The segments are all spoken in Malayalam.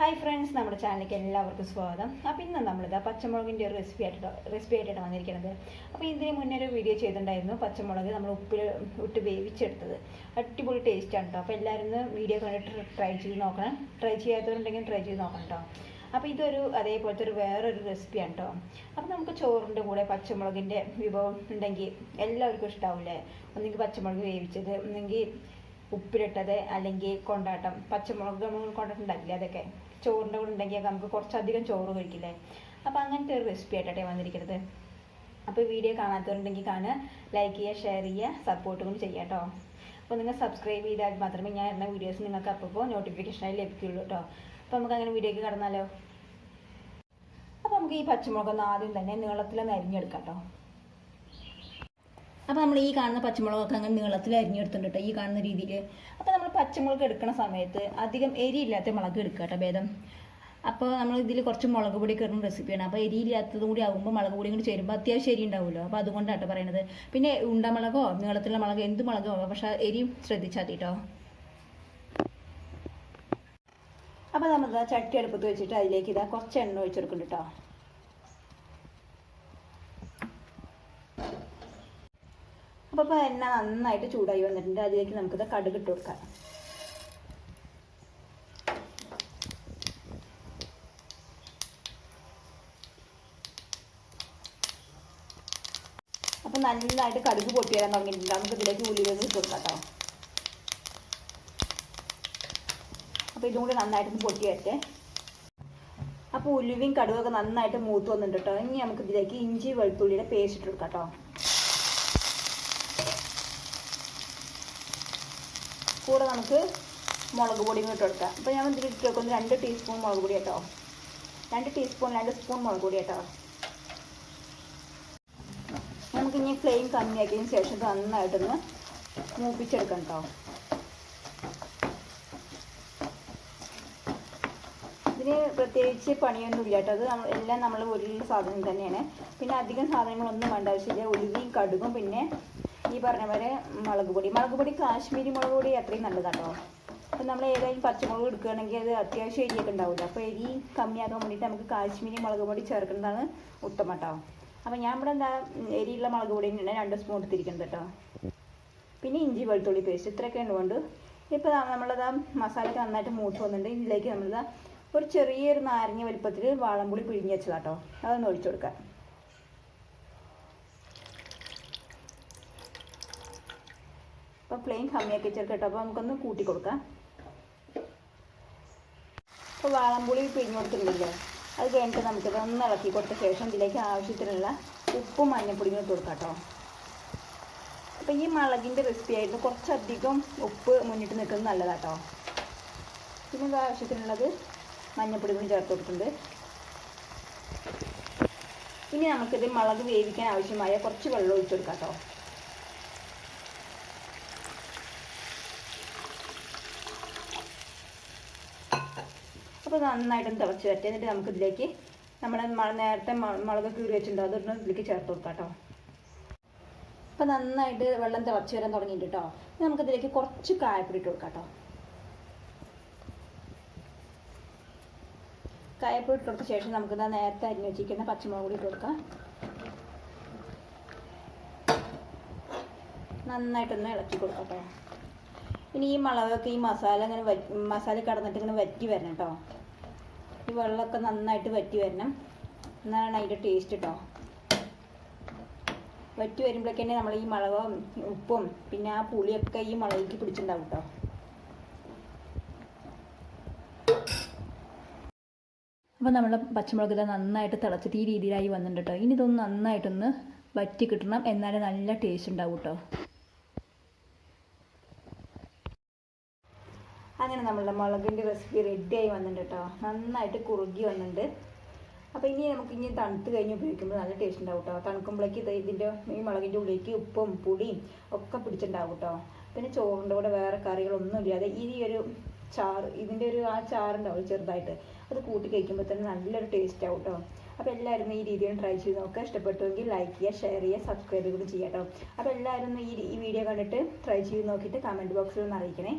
ഹായ് ഫ്രണ്ട്സ് നമ്മുടെ ചാനലിലേക്ക് എല്ലാവർക്കും സ്വാഗതം. അപ്പോൾ ഇന്ന് നമ്മളിത് പച്ചമുളകിന്റെ ഒരു റെസിപ്പി ആയിട്ട് റെസിപ്പി ആയിട്ടാണ് വന്നിരിക്കുന്നത്. അപ്പോൾ ഇതിന് മുന്നേ ഒരു വീഡിയോ ചെയ്തിട്ടുണ്ടായിരുന്നു പച്ചമുളക് നമ്മൾ ഉപ്പിൽ ഇട്ട് വേവിച്ചെടുത്തത്. അടിപൊളി ടേസ്റ്റാണ് കേട്ടോ അപ്പോൾ എല്ലാവരും വീഡിയോ കണ്ടിട്ട് ട്രൈ ചെയ്ത് നോക്കണം. ട്രൈ ചെയ്യാത്തവരുണ്ടെങ്കിൽ ട്രൈ ചെയ്ത് നോക്കണം കേട്ടോ അപ്പോൾ ഇതൊരു അതേപോലത്തെ ഒരു വേറൊരു റെസിപ്പിയാണ് കേട്ടോ അപ്പോൾ നമുക്ക് ചോറിന്റെ കൂടെ പച്ചമുളകിന്റെ വിഭവം ഉണ്ടെങ്കിൽ എല്ലാവർക്കും ഇഷ്ടാവില്ലേ? ഒന്നെങ്കിൽ പച്ചമുളക് വേവിച്ചത് ഒന്നെങ്കിൽ ഉപ്പിലിട്ടത് അല്ലെങ്കിൽ കൊണ്ടാട്ടം പച്ചമുളക് നമ്മൾ കൊണ്ടിട്ടുണ്ടാക്കില്ലേ അതൊക്കെ. ചോറിന്റെ കൂടെ ഉണ്ടെങ്കിൽ നമുക്ക് കുറച്ചധികം ചോറ് കഴിക്കില്ലേ. അപ്പോൾ അങ്ങനത്തെ ഒരു റെസിപ്പി ആയിട്ടെ വന്നിരിക്കുന്നത്. അപ്പോൾ വീഡിയോ കാണാത്തവരുണ്ടെങ്കിൽ കാണുക ലൈക്ക് ചെയ്യുക ഷെയർ ചെയ്യുക സപ്പോർട്ട് കൊണ്ട് ചെയ്യാം കേട്ടോ. അപ്പോൾ നിങ്ങൾ സബ്സ്ക്രൈബ് ചെയ്താൽ മാത്രമേ ഞാൻ ഇടുന്ന വീഡിയോസ് നിങ്ങൾക്ക് അപ്പോൾ നോട്ടിഫിക്കേഷനായി ലഭിക്കുകയുള്ളൂ കേട്ടോ. അപ്പോൾ നമുക്ക് അങ്ങനെ വീഡിയോക്ക് കടന്നാലോ. അപ്പോൾ നമുക്ക് ഈ പച്ചമുളകൊന്ന് ആദ്യം തന്നെ നീളത്തിലൊന്ന് അരിഞ്ഞെടുക്കാം കേട്ടോ. അപ്പോൾ നമ്മൾ ഈ കാണുന്ന പച്ചമുളകൊക്കെ അങ്ങനെ നീളത്തിൽ അരിഞ്ഞെടുത്തിട്ടുണ്ട് കേട്ടോ ഈ കാണുന്ന രീതിയിൽ അപ്പോൾ നമ്മൾ പച്ചമുളക് എടുക്കുന്ന സമയത്ത് അധികം എരിയില്ലാത്ത മുളക് എടുക്കുക കേട്ടോ ഭേദം. അപ്പോൾ നമ്മൾ ഇതിൽ കുറച്ച് മുളക് പൊടി കയറുന്ന റെസിപ്പിയാണ് അപ്പോൾ എരിയില്ലാത്തതും കൂടി ആകുമ്പോൾ മുളക് പൊടി കൂടി ചേരുമ്പോൾ അത്യാവശ്യം എരി ഉണ്ടാവുമല്ലോ. അപ്പോൾ അതുകൊണ്ടാണ് കേട്ടോ പറയണത്. പിന്നെ ഉണ്ടമുളകോ നീളത്തിലുള്ള മുളക് എന്ത് മുളകോ പക്ഷേ എരിയും ശ്രദ്ധിച്ചാൽ മതി കേട്ടോ അപ്പോൾ നമ്മൾ ചട്ടി അടുപ്പത്ത് വെച്ചിട്ട് അതിലേക്ക് ഇതാ കുറച്ച് എണ്ണ ഒഴിച്ചെടുക്കുന്നുണ്ട് കേട്ടോ അപ്പോൾ എണ്ണ നന്നായിട്ട് ചൂടായി വന്നിട്ടുണ്ട്. അതിലേക്ക് നമുക്കിത് കടുക് ഇട്ട് കൊടുക്കാം. അപ്പോൾ നന്നായിട്ട് കടുക് പൊട്ടി വരാൻ തുടങ്ങിയിട്ടുണ്ട്. നമുക്ക് ഇതിലേക്ക് ഉള്ളിലേക്ക് ഇട്ട് കൊടുക്കാം കേട്ടോ. അപ്പോൾ ഇതും കൂടി നന്നായിട്ടൊന്ന് പൊട്ടി വരട്ടെ. അപ്പോൾ ഉലുവയും കടുവൊക്കെ നന്നായിട്ട് മൂത്ത് വന്നിട്ടുണ്ട് കേട്ടോ. ഇനി നമുക്ക് ഇതിലേക്ക് ഇഞ്ചി വെളുത്തുള്ളിയുടെ പേസ്റ്റ് ഇട്ട് കൊടുക്കാം കേട്ടോ. കൂടെ നമുക്ക് മുളക് പൊടിയും ഇട്ട് കൊടുക്കാം. അപ്പോൾ ഞാൻ ഇതിൽ ഇട്ട് വെക്കുന്നത് രണ്ട് ടീസ്പൂൺ മുളക് പൊടി കേട്ടോ. രണ്ട് ടീസ്പൂൺ രണ്ട് സ്പൂൺ മുളക് പൊടി കേട്ടോ. നമുക്ക് ഇനി ഫ്ലെയിം കമ്മിയാക്കിയതിന് ശേഷം നന്നായിട്ടൊന്ന് മൂപ്പിച്ചെടുക്കാം കേട്ടോ. ഇതിന് പ്രത്യേകിച്ച് പണിയൊന്നും ഇല്ല കേട്ടോ. അത് നമ്മൾ എല്ലാം നമ്മൾ ഒരു സാധനം തന്നെയാണ്. പിന്നെ അധികം സാധനങ്ങളൊന്നും വേണ്ട ആവശ്യമില്ല. ഉരുവിയും കടുകും പിന്നെ ഈ പറഞ്ഞ പോലെ മുളക് പൊടി. മുളക് പൊടി കാശ്മീരി മുളക് പൊടി അത്രയും നല്ലതാട്ടോ. അപ്പം നമ്മൾ ഏതായാലും പച്ചമുളക് എടുക്കുകയാണെങ്കിൽ അത് അത്യാവശ്യം എരിയൊക്കെ ഉണ്ടാവില്ല. അപ്പോൾ എരി കമ്മിയാകാൻ വേണ്ടിയിട്ട് നമുക്ക് കാശ്മീരി മുളക് പൊടി ചേർക്കുന്നതാണ് ഉത്തമം കേട്ടോ അപ്പോൾ ഞാൻ ഇവിടെ എന്താ എരിയുള്ള മുളക് പൊടി തന്നെ രണ്ട് സ്പൂൺ എടുത്തിരിക്കുന്നത് കേട്ടോ. പിന്നെ ഇഞ്ചി വെളുത്തുള്ളി പേസ്റ്റ് ഇത്രയൊക്കെ ഉണ്ടുകൊണ്ട് ഇപ്പോൾ നമ്മളത് മസാലയൊക്കെ നന്നായിട്ട് മൂത്ത് വന്നിട്ടുണ്ട്. ഇതിലേക്ക് നമ്മളിതാ ഒരു ചെറിയൊരു നാരങ്ങ വലിപ്പത്തിൽ വാളംപുളി പിഴിഞ്ഞ് വെച്ചതാട്ടോ. അതൊന്ന് ഒഴിച്ചു കൊടുക്കാം. അപ്പോൾ പ്ലെയിൻ കമ്മിയാക്കി വെച്ചിട്ട് അപ്പോൾ നമുക്കൊന്ന് കൂട്ടി കൊടുക്കാം. അപ്പോൾ വാളംപുളി പിഴിഞ്ഞ് കൊടുത്തിട്ടുണ്ടല്ലോ. അത് കഴിഞ്ഞിട്ട് നമുക്കിത് ഒന്ന് ഇളക്കി കൊടുത്ത ശേഷം ഇതിലേക്ക് ആവശ്യത്തിനുള്ള ഉപ്പും മഞ്ഞപ്പൊടിയും ഇട്ട് കൊടുക്കാം കേട്ടോ. അപ്പോൾ ഈ മുളകിന്റെ റെസിപ്പി ആയിട്ട് കുറച്ചധികം ഉപ്പ് മുന്നിട്ട് നിൽക്കുന്നത് നല്ലതാട്ടോ പിന്നെ ഇത് ആവശ്യത്തിനുള്ളത് മഞ്ഞപ്പൊടി കൂടി ചേർത്ത് കൊടുത്തിട്ടുണ്ട്. ഇനി നമുക്കിത് മുളക് വേവിക്കാൻ ആവശ്യമായ കുറച്ച് വെള്ളം ഒഴിച്ചു കൊടുക്കാം കേട്ടോ. അപ്പോൾ നന്നായിട്ടൊന്ന് തിളച്ച് വരട്ടെ. എന്നിട്ട് നമുക്കിതിലേക്ക് നമ്മൾ നേരത്തെ മുളക് കീറി വെച്ചിട്ടുണ്ടോ. അതൊന്ന് ഇതിലേക്ക് ചേർത്ത് കൊടുക്കാം കേട്ടോ. അപ്പോൾ നന്നായിട്ട് വെള്ളം തിളച്ച് വരാൻ തുടങ്ങിയിട്ട് കേട്ടോ. നമുക്കിതിലേക്ക് കുറച്ച് കായപ്പൊടി ഇട്ട് കൊടുക്കാം കേട്ടോ. കായപ്പൊടി ഇട്ട് കൊടുത്ത ശേഷം നമുക്ക് നേരത്തെ അരിഞ്ഞ് വെച്ചിരിക്കുന്ന പച്ചമുളക് കൂടി ഇട്ട് കൊടുക്കാം. നന്നായിട്ടൊന്ന് ഇളക്കി കൊടുക്കാം കേട്ടോ. ഇനി ഈ മുളകൊക്കെ ഈ മസാല ഇങ്ങനെ മസാല കടന്നിട്ട് ഇങ്ങനെ വറ്റി വരണം കേട്ടോ. ഈ വെള്ളമൊക്കെ നന്നായിട്ട് വറ്റി വരണം. എന്നാണ് അതിന്റെ ടേസ്റ്റ് കേട്ടോ വറ്റി വരുമ്പോഴേക്കന്നെ നമ്മൾ ഈ മുളകും ഉപ്പും പിന്നെ ആ പുളിയൊക്കെ ഈ മുളകിലേക്ക് പിടിച്ചിട്ടുണ്ടാവും കേട്ടോ അപ്പോൾ നമ്മൾ പച്ചമുളക് ഇതാ നന്നായിട്ട് തിളച്ചിട്ട് ഈ രീതിയിലായി വന്നിട്ടുണ്ട് കേട്ടോ ഇനി ഇതൊന്ന് നന്നായിട്ടൊന്ന് വറ്റി കിട്ടണം എന്നാലേ നല്ല ടേസ്റ്റ് ഉണ്ടാവും കേട്ടോ അങ്ങനെ നമ്മളുടെ മുളകിന്റെ റെസിപ്പി റെഡിയായി വന്നിട്ടുണ്ട് കേട്ടോ നന്നായിട്ട് കുറുകി വന്നിട്ടുണ്ട്. അപ്പോൾ ഇനി നമുക്ക് ഇനി തണുത്ത് കഴിഞ്ഞ് ഉപയോഗിക്കുമ്പോൾ നല്ല ടേസ്റ്റ് ഉണ്ടാവും കേട്ടോ തണുക്കുമ്പോഴേക്ക് ഇത് ഇതിന്റെ ഈ മുളകിന്റെ ഉള്ളിലേക്ക് ഉപ്പും പുളിയും ഒക്കെ പിടിച്ചിട്ടുണ്ടാവും കേട്ടോ പിന്നെ ചോറിന്റെ കൂടെ വേറെ കറികളൊന്നും ഇല്ലാതെ ഈ ഒരു ചാറ് ഇതിന്റെ ഒരു ആ ചാറുണ്ടാവും ചെറുതായിട്ട്. അത് കൂട്ടി കഴിക്കുമ്പോൾ തന്നെ നല്ലൊരു ടേസ്റ്റ് ആവും കേട്ടോ അപ്പോൾ എല്ലാവരും ഈ രീതിയിൽ ട്രൈ ചെയ്ത് നോക്കുക. ഇഷ്ടപ്പെട്ടുവെങ്കിൽ ലൈക്ക് ചെയ്യുക ഷെയർ ചെയ്യുക സബ്സ്ക്രൈബ് കൂടി ചെയ്യാം കേട്ടോ അപ്പോൾ എല്ലാവരും ഈ ഈ വീഡിയോ കണ്ടിട്ട് ട്രൈ ചെയ്ത് നോക്കിയിട്ട് കമന്റ് ബോക്സിൽ ഒന്ന് അറിയിക്കണേ.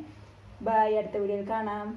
ബൈ അടുത്ത വീഡിയോയിൽ കാണാം.